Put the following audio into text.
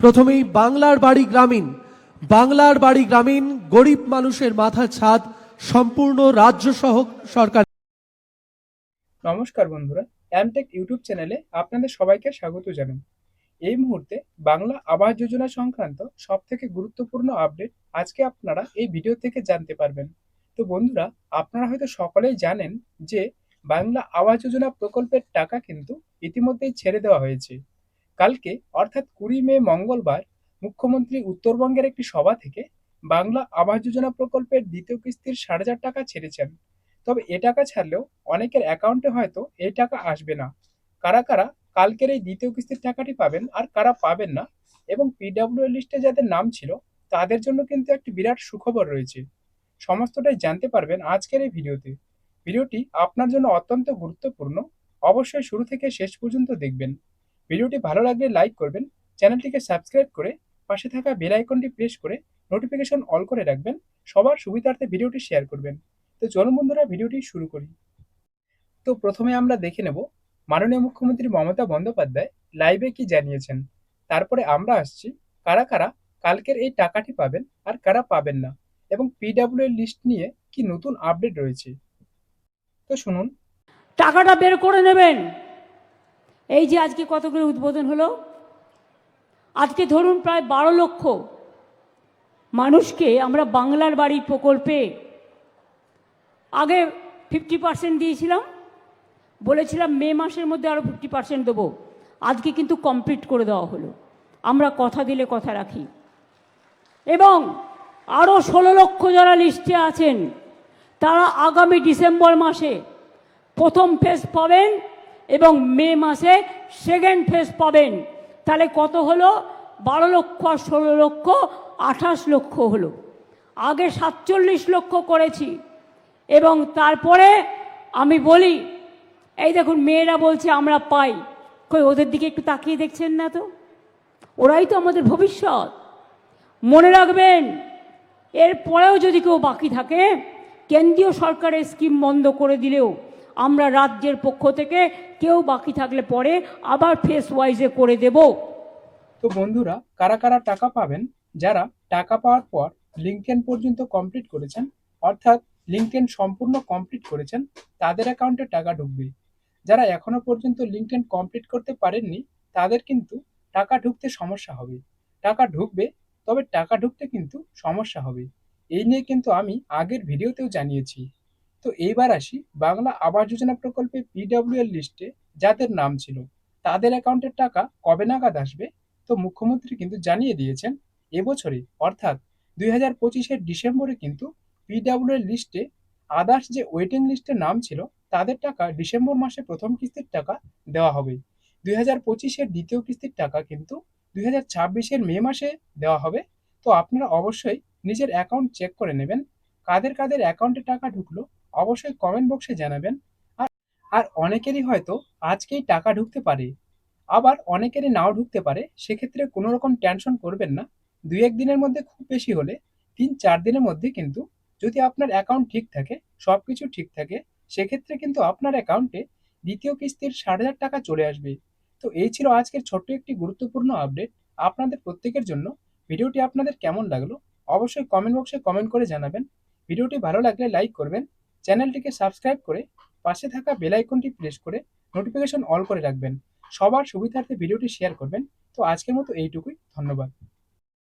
প্রথমেই বাংলার বাড়ি গ্রামীণ। বাংলার বাড়ি গ্রামীণ, গরিব মানুষের মাথার ছাদ, সম্পূর্ণ রাজ্য সহ সরকার। নমস্কার বন্ধুরা অ্যামটেক ইউটিউব চ্যানেলে আপনাদের সবাইকে স্বাগত জানাই। এই মুহূর্তে বাংলা আবাস যোজনা সংক্রান্ত সব থেকে গুরুত্বপূর্ণ আপডেট আজকে আপনারা এই ভিডিও থেকে জানতে পারবেন। তো বন্ধুরা, আপনারা হয়তো সকলেই জানেন যে বাংলা আবাস যোজনা প্রকল্পের টাকা কিন্তু ইতিমধ্যেই ছেড়ে দেওয়া হয়েছে। কালকে, অর্থাৎ কুড়ি মে মঙ্গলবার, মুখ্যমন্ত্রী উত্তরবঙ্গের একটি সভা থেকে বাংলা আবাস যোজনা প্রকল্পের দ্বিতীয় কিস্তির সাড়ে চার টাকা ছেড়েছেন। তবে এ টাকা ছাড়লেও অনেকের অ্যাকাউন্টে হয়তো এই টাকা আসবে না। কারা কারা কালকের এই দ্বিতীয় কিস্তির টাকাটি পাবেন আর কারা পাবেন না এবং পিডাব্লিউ লিস্টে যাদের নাম ছিল, তাদের জন্য কিন্তু একটি বিরাট সুখবর রয়েছে। সমস্তটাই জানতে পারবেন আজকের এই ভিডিওতে। ভিডিওটি আপনার জন্য অত্যন্ত গুরুত্বপূর্ণ। অবশ্যই শুরু থেকে শেষ পর্যন্ত দেখবেন। ভিডিওটি ভালো লাগলে লাইক করবেন, চ্যানেলটিকে সাবস্ক্রাইব করে পাশে থাকা বেল আইকনটি প্রেস করে নোটিফিকেশন অল করে রাখবেন, সবার সুবিধার্থে ভিডিওটি শেয়ার করবেন। তো চলুন বন্ধুরা, ভিডিওটি শুরু করি। তো প্রথমে আমরা দেখে নেব, মাননীয় মুখ্যমন্ত্রী মমতা বন্দ্যোপাধ্যায় লাইভে কি জানিয়েছেন? তারপরে আমরা আসছি, কারা কারা কালকের এই টাকাটি পাবেন আর কারা পাবেন না এবং পিডাব্লিউ এর লিস্ট নিয়ে কি নতুন আপডেট রয়েছে? তো শুনুন। টাকাটা বের করে নেবেন। এই যে আজকে কতগুলো উদ্বোধন হলো? আজকে ধরুন প্রায় বারো লক্ষ মানুষকে আমরা বাংলার বাড়ি প্রকল্পে আগে ফিফটি পার্সেন্ট দিয়েছিলাম। বলেছিলাম মে মাসের মধ্যে আরও ফিফটি পার্সেন্ট দেবো। আজকে কিন্তু কমপ্লিট করে দেওয়া হলো। আমরা কথা দিলে কথা রাখি। এবং আরও ষোলো লক্ষ যারা লিস্টে আছেন, তারা আগামী ডিসেম্বর মাসে প্রথম ফেজ পাবেন। এবং মে মাসে সেকেন্ড ফেজ পাবেন। তাহলে কত হলো? বারো লক্ষ আর ষোলো লক্ষ, আঠাশ লক্ষ হলো। আগে সাতচল্লিশ লক্ষ করেছি। এবং তারপরে আমি বলি, এই দেখুন, মেয়েরা বলছে, আমরা পাই। কই, ওদের দিকে একটু তাকিয়ে দেখছেন না তো? ওরাই তো আমাদের ভবিষ্যৎ। মনে রাখবেন, এরপরেও যদি কেউ বাকি থাকে, কেন্দ্রীয় সরকারের স্কিম বন্ধ করে দিলেও আমরা রাজ্যের পক্ষ থেকে কেউ বাকি থাকলে পরে আবার ফেস ওয়াইজে করে দেব। তো বন্ধুরা, কারা কারা টাকা পাবেন, যারা টাকা পাওয়ার পর লিঙ্কেন পর্যন্ত কমপ্লিট করেছেন, অর্থাৎ লিঙ্কেন সম্পূর্ণ কমপ্লিট করেছেন, তাদের অ্যাকাউন্টে টাকা ঢুকবে। যারা এখনও পর্যন্ত লিঙ্কেন কমপ্লিট করতে পারেননি, তাদের কিন্তু টাকা ঢুকতে সমস্যা হবে। টাকা ঢুকবে, তবে টাকা ঢুকতে কিন্তু সমস্যা হবে। এই নিয়ে কিন্তু আমি আগের ভিডিওতেও জানিয়েছি। তো এইবার আসি বাংলা আবাস যোজনা প্রকল্পে পিডব্লিউ এর লিস্টে যাদের নাম ছিল, তাদের অ্যাকাউন্টের টাকা কবে নাগাদ আসবে? তো মুখ্যমন্ত্রী কিন্তু জানিয়ে দিয়েছেন, এবছরে অর্থাৎ দুই হাজার পঁচিশের ডিসেম্বরে কিন্তু পিডব্লিউ এর লিস্টে আদার্স যে ওয়েটিং লিস্টে নাম ছিল, তাদের টাকা ডিসেম্বর মাসে প্রথম কিস্তির টাকা দেওয়া হবে। দুই হাজার পঁচিশের দ্বিতীয় কিস্তির টাকা কিন্তু দুই হাজার ছাব্বিশের মে মাসে দেওয়া হবে। তো আপনারা অবশ্যই নিজের অ্যাকাউন্ট চেক করে নেবেন, কাদের কাদের অ্যাকাউন্টে টাকা ঢুকলো অবশ্যই কমেন্ট বক্সে জানাবেন। আর অনেকেরই হয়তো আজকেই টাকা ঢুকতে পারে, আবার অনেকেরই নাও ঢুকতে পারে, সেক্ষেত্রে কোনো রকম টেনশন করবেন না। দুই এক দিনের মধ্যে খুব বেশি হলে তিন চার দিনের মধ্যে কিন্তু যদি আপনার অ্যাকাউন্ট ঠিক থাকে সব কিছু ঠিক থাকে, সেক্ষেত্রে কিন্তু আপনার অ্যাকাউন্টে দ্বিতীয় কিস্তির ষাট হাজার টাকা চলে আসবে। তো এই ছিল আজকের ছোট্ট একটি গুরুত্বপূর্ণ আপডেট আপনাদের প্রত্যেকের জন্য ভিডিওটি আপনাদের কেমন লাগল, অবশ্যই কমেন্ট বক্সে কমেন্ট করে জানাবেন। ভিডিওটি ভালো লাগলে লাইক করবেন চ্যানেলটিকে সাবস্ক্রাইব করে পাশে থাকা বেল আইকনটি প্রেস করে নোটিফিকেশন অল করে রাখবেন। সবার সুবিধার্থে ভিডিওটি শেয়ার করবেন। তো আজকের মতো এইটুকুই। ধন্যবাদ।